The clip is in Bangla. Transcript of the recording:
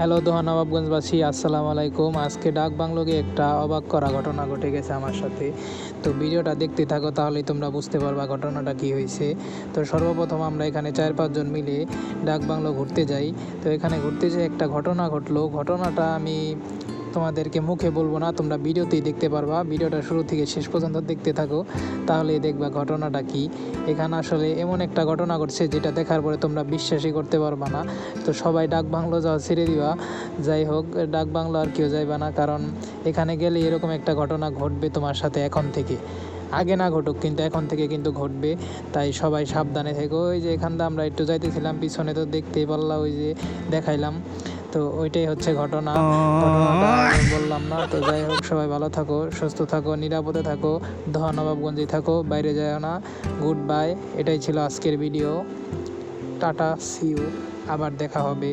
হ্যালো দোহা নবাবগঞ্জবাসী, আসসালামু আলাইকুম। আজকে ডাক বাংলোকে একটা অবাক করা ঘটনা ঘটে গেছে আমার সাথে। তো ভিডিওটা দেখতে থাকো, তাহলেই তোমরা বুঝতে পারবা ঘটনাটা কি হয়েছে। তো সর্বপ্রথম আমরা এখানে চার পাঁচজন মিলে ডাক বাংলো ঘুরতে যাই। তো এখানে ঘুরতে যেয়ে একটা ঘটনা ঘটলো। ঘটনাটা আমি তোমাদেরকে মুখে বলব না, তোমরা ভিডিওতেই দেখতে পারবা। ভিডিওটা শুরু থেকে শেষ পর্যন্ত দেখতে থাকো তাহলেই দেখবা ঘটনাটা কি। এখানে আসলে এমন একটা ঘটনা ঘটছে যেটা দেখার পরে তোমরা বিশ্বাসই করতে পারবা না। তো সবাই ডাক বাংলো যাওয়া ছেড়ে দিবা। যাই হোক, ডাক বাংলো আর কেউ যাইবা না, কারণ এখানে গেলে এরকম একটা ঘটনা ঘটবে তোমার সাথে এখন থেকে। আগে না ঘটুক, কিন্তু এখন থেকে কিন্তু ঘটবে। তাই সবাই সাবধানে থেকো। ওই যে এখান দিয়ে আমরা একটু যাইতেছিলাম, পিছনে তো দেখতেই পারলাম ওই যে দেখাইলাম। তো ওইটাই হচ্ছে ঘটনা। ঘটনাটা বললাম না তো যাই হোক সবাই ভালো থাকো সুস্থ থাকো নিরাপদে থাকো ধনবাবগঞ্জে নবাবগঞ্জে থাকো বাইরে যায় না। গুড বাই এটাই ছিল আজকের ভিডিও টাটা সিউ আবার দেখা হবে।